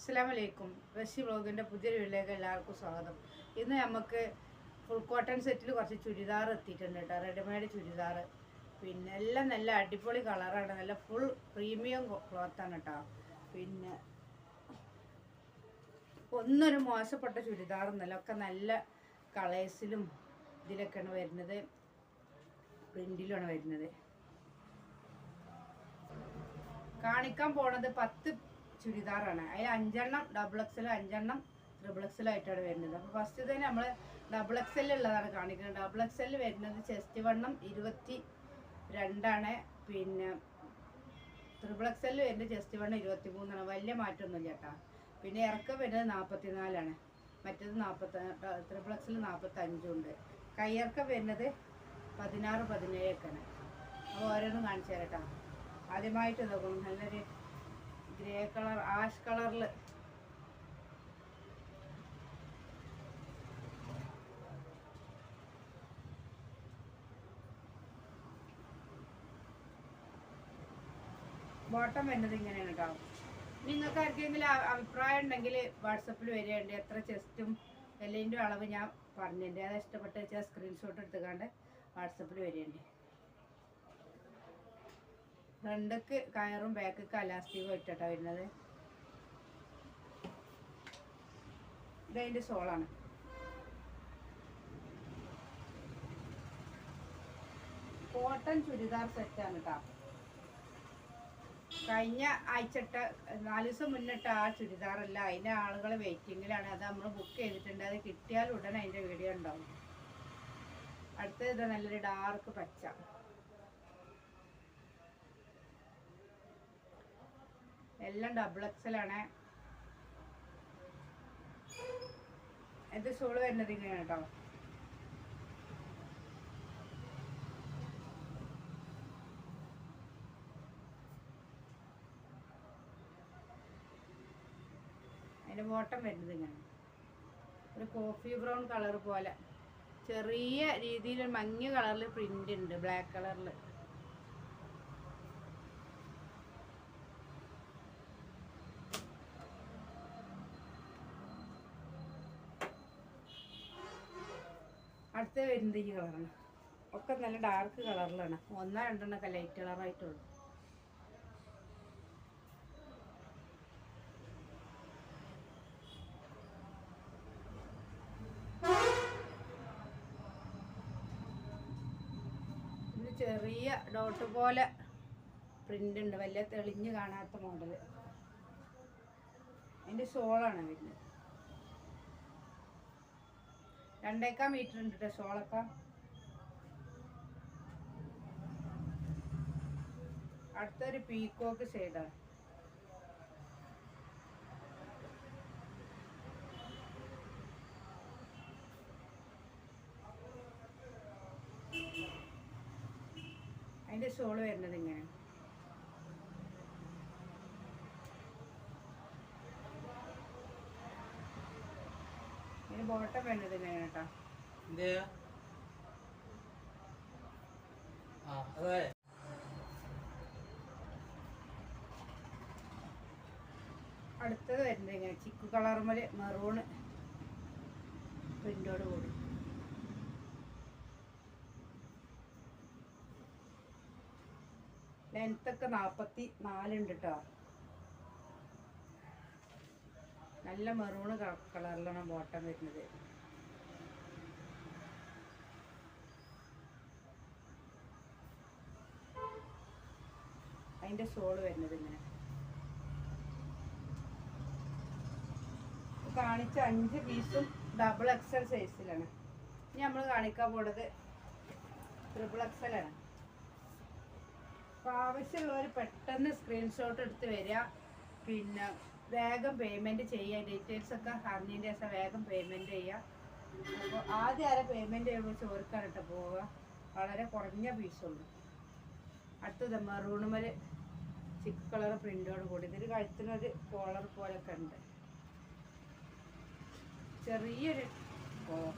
അസ്സലാമലൈക്കും. റഷി ബ്ലോഗിന്റെ പുതിയൊരു വീഡിയോയിലേക്ക് എല്ലാവർക്കും സ്വാഗതം. ഇന്ന് നമുക്ക് ഫുൾ കോട്ടൺ സെറ്റിൽ കുറച്ച് ചുരിദാർ എത്തിയിട്ടുണ്ട് കേട്ടോ. റെഡിമെയ്ഡ് ചുരിദാർ. പിന്നെ എല്ലാം നല്ല അടിപൊളി കളറാണ് നല്ല ഫുൾ പ്രീമിയം ക്ലോത്താണ് കേട്ടോ. പിന്നെ ഒന്നൊരു മോശപ്പെട്ട ചുരിദാറൊന്നുമല്ല ഒക്കെ നല്ല കളേഴ്സിലും ഇതിലൊക്കെയാണ് വരുന്നത്. പ്രിന്റിലുമാണ് വരുന്നത്. കാണിക്കാൻ പോണത് പത്ത് ചുരിദാറാണ്. അതിൽ അഞ്ചെണ്ണം ഡബിൾ എക്സലും അഞ്ചെണ്ണം ട്രിപ്പിൾ എക്സലായിട്ടാണ് വരുന്നത്. അപ്പോൾ ഫസ്റ്റ് തന്നെ നമ്മൾ ഡബിൾ എക്സലുള്ളതാണ് കാണിക്കുന്നത്. ഡബിൾ എക്സലിൽ വരുന്നത് ചെസ്റ്റ് വണ്ണം ഇരുപത്തി രണ്ടാണ് പിന്നെ ട്രിപ്പിൾ എക്സലിൽ വരുന്നത് ചെസ്റ്റ് വണ്ണം ഇരുപത്തി മൂന്നാണ് വലിയ മാറ്റമൊന്നുമില്ല കേട്ടോ. പിന്നെ ഇറക്കം വരുന്നത് നാൽപ്പത്തി നാലാണ് മറ്റേത് നാൽപ്പത്തി ട്രിപ്പിൾ എക്സൽ നാൽപ്പത്തി അഞ്ചുണ്ട് കയ്യിറക്കം വരുന്നത് പതിനാറ് പതിനേഴൊക്കെയാണ്. അപ്പോൾ ഓരോന്നും കാണിച്ചു തരാം ആദ്യമായിട്ട് നോക്കണം നല്ലൊരു ഗ്രേ കളർ ആഷ് കളറിൽ ബോട്ടം വരുന്നത് ഇങ്ങനെയാണ് കേട്ടോ. നിങ്ങൾക്ക് ആർക്കെങ്കിലും അഭിപ്രായം ഉണ്ടെങ്കിൽ വാട്സപ്പിൽ വരികയുണ്ട്. എത്ര ചെസ്റ്റും എല്ലിന്റെ അളവ് ഞാൻ പറഞ്ഞിട്ടുണ്ട്. അത് ഇഷ്ടപ്പെട്ട് വെച്ചാൽ സ്ക്രീൻഷോട്ട് എടുത്തുകൊണ്ട് വാട്സപ്പിൽ വരികയുണ്ട്. ഫ്രണ്ടക്ക് കയറും ബാക്കിക്ക് അലാസ്റ്റിക്കും ഇട്ടിട്ടാ വരുന്നത്. ഇതതിന്റെ സോളാണ്. കോട്ടൺ ചുരിദാർ സെറ്റാണ് കേട്ടോ കഴിഞ്ഞ ആഴ്ചട്ട നാല് ദിവസം മുന്നിട്ട് ആ ചുരിദാർ അല്ല അതിന്റെ ആളുകൾ വെയിറ്റിങ്ങിലാണ് അത് നമ്മൾ ബുക്ക് ചെയ്തിട്ടുണ്ട്. അത് കിട്ടിയാൽ ഉടനെ അതിന്റെ വീഡിയോ ഉണ്ടാവും. അടുത്തത് ഇത് നല്ലൊരു ഡാർക്ക് പച്ച. എല്ലാം ഡബിൾ എക്സൽ ആണ്. ഇത് ഷോൾ വരുന്നത് ഇങ്ങനെയാണ് കേട്ടോ അതിന്റെ ബോട്ടം വരുന്നത് ഇങ്ങനെ ഒരു കോഫി ബ്രൗൺ കളർ പോലെ. ചെറിയ രീതിയിൽ മഞ്ഞ കളറിൽ പ്രിന്റ് ഉണ്ട് ബ്ലാക്ക് കളറിൽ അടുത്ത വരുന്നത് ഈ കളറാണ്. ഒക്കെ നല്ല ഡാർക്ക് കളറിലാണ്. ഒന്നോ രണ്ടെണ്ണമൊക്കെ ലൈറ്റ് കളറായിട്ടുള്ളൂ. ഇത് ചെറിയ ഡോട്ട് പോലെ പ്രിന്റ് ഉണ്ട്. വലിയ തെളിഞ്ഞ് കാണാത്ത മോഡൽ അതിന്റെ സോളാണ് വരുന്നത്. രണ്ടേക്കാ മീറ്റർ ഉണ്ട് കേട്ടോ ഷോളൊക്കെ അടുത്തൊരു പീക്കോക്ക് ഷെയ്ഡാണ് അതിന്റെ ഷോൾ വരുന്നത് ഇങ്ങനെ. കേട്ടോ എന്ത് ആ അതെ. അടുത്തത് വരുന്നത് ഇങ്ങനെ ചിക്കു കളറുമൽ മെറൂണ് പ്രിന്റോട് കൂടി. ലെങ്ത് ഒക്കെ നാൽപ്പത്തി നാലുണ്ട് കേട്ടോ നല്ല മെറൂണ് കളറിലാണ് ബോട്ടം വരുന്നത്. അതിന്റെ സോൾ വരുന്നത് ഇങ്ങനെ. കാണിച്ച അഞ്ച് പീസും ഡബിൾ എക്സൽ സൈസിലാണ് ഇനി നമ്മൾ കാണിക്കാൻ പോണത് ട്രിപ്പിൾ എക്സൽ ആണ്. അപ്പോൾ ആവശ്യമുള്ളവർ പെട്ടെന്ന് സ്ക്രീൻഷോട്ട് എടുത്ത് വരിക. പിന്നെ വേഗം പേയ്മെന്റ് ചെയ്യുക. ഡീറ്റെയിൽസ് ഒക്കെ അറിഞ്ഞതിന്റെ ശേഷം വേഗം പേയ്മെന്റ് ചെയ്യുക. അപ്പോൾ ആദ്യം ആരെ പേയ്മെന്റ് ചെയ്യുമ്പോൾ ചോദിക്കാൻ കേട്ടോ പോവുക. വളരെ കുറഞ്ഞ പീസുള്ളൂ അടുത്തത് മെറൂണുമൽ ചിക്ക് കളർ പ്രിന്റോട് കൂടി. ഇതിൽ കഴുത്തിനൊരു കോളർ പോലൊക്കെ ഉണ്ട്. ചെറിയൊരു കോളർ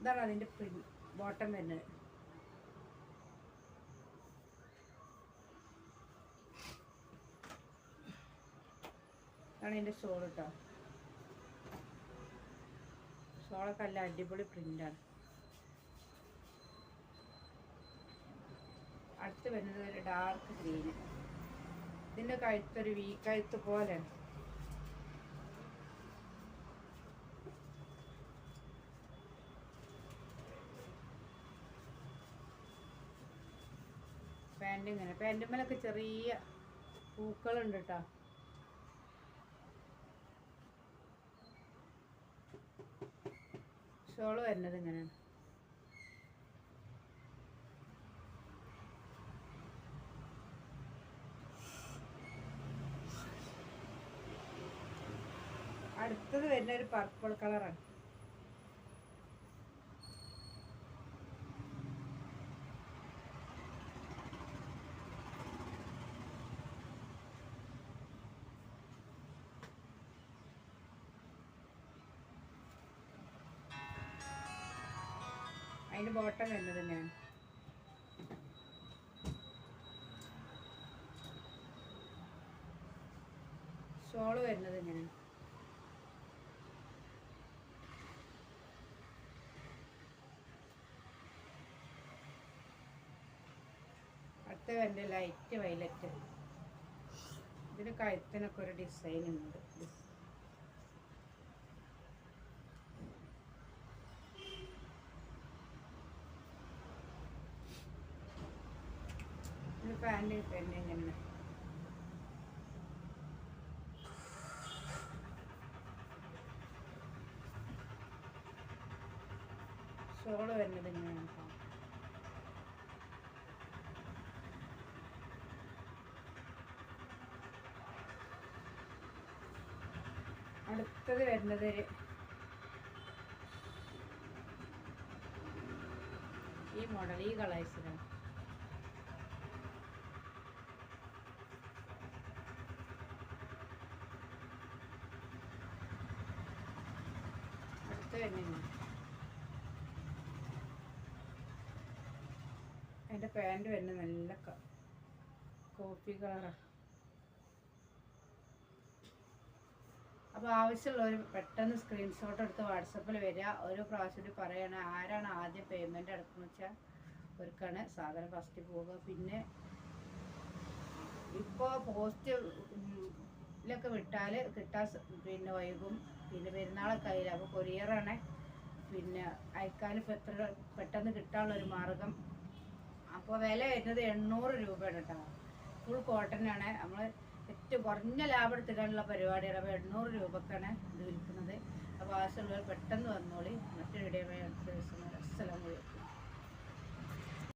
ഇതാണ് അതിന്റെ പ്രിന്റ് ബോട്ടം വരുന്നത്. ഇതാണ് ഇതിന്റെ ഷോൾ കേട്ടോ ഷോളൊക്കെ നല്ല അടിപൊളി പ്രിന്റാണ് അടുത്ത് വരുന്നത് ഒരു ഡാർക്ക് ഗ്രീന് ഇതിന്റെ കഴുത്തൊരു വീ കഴുത്ത് പോലെയാണ് പാന്റ് ഇങ്ങനെ. പാന്റുമ്മലൊക്കെ ചെറിയ പൂക്കളുണ്ട് കേട്ടോ ഷോൾ വരുന്നത് ഇങ്ങനെയാണ് അടുത്തത് വരുന്ന ഒരു പർപ്പിൾ കളറാണ് അതിന് ബോട്ടം വരുന്നത് തന്നെയാണ്. ഷോൾ വരുന്നത് തന്നെയാണ്. അടുത്ത വരുന്നത് ലൈറ്റ് വയലറ്റ് ഇതിന് കഴുത്തിനൊക്കെ ഒരു ഡിസൈൻ ഉണ്ട്. പാന്റ് തന്നെ ഇങ്ങനെ ഷോൾ വരുന്നത് ഇങ്ങനെയാണ്. അടുത്തത് വരുന്നത് ഈ മോഡൽ ഈ കളേഴ്സിലാണ് അടുത്ത വരുന്നത് അതിന്റെ പാന്റ് വരുന്നത് നല്ല കോപ്പി കളറാണ് അപ്പോൾ ആവശ്യമുള്ളവർ പെട്ടെന്ന് സ്ക്രീൻഷോട്ട് എടുത്ത് വാട്സപ്പിൽ വരിക. ഒരു പ്രാവശ്യം പറയണ ആരാണ് ആദ്യം പേയ്മെന്റ് അടക്കുന്നത് വെച്ചാൽ ഒരുക്കാണ്. സാധനം ഫസ്റ്റ് പോവുക പിന്നെ ഇപ്പോൾ പോസ്റ്റ് ലൊക്കെ വിട്ടാൽ കിട്ടാൻ പിന്നെ വൈകും. പിന്നെ പെരുന്നാളൊക്കെ ആയില്ല അപ്പോൾ കൊറിയറാണ് പിന്നെ അയക്കാൻ എത്ര പെട്ടെന്ന് കിട്ടാനുള്ള ഒരു മാർഗം അപ്പോൾ വില വരുന്നത് എണ്ണൂറ് രൂപയാണ് കേട്ടോ ഫുൾ കോട്ടനാണ് നമ്മൾ ഏറ്റവും കുറഞ്ഞ ലാഭം എടുത്തിടാനുള്ള പരിപാടിയാണ് അപ്പോൾ എണ്ണൂറ് രൂപക്കാണ് ഇത് വിൽക്കുന്നത്. അപ്പോൾ ആവശ്യമുള്ളവർ പെട്ടെന്ന് വന്നോളി. മറ്റൊരു ഇടയുമായി അടുത്ത ദിവസം അസ്സലാമലൈക്കും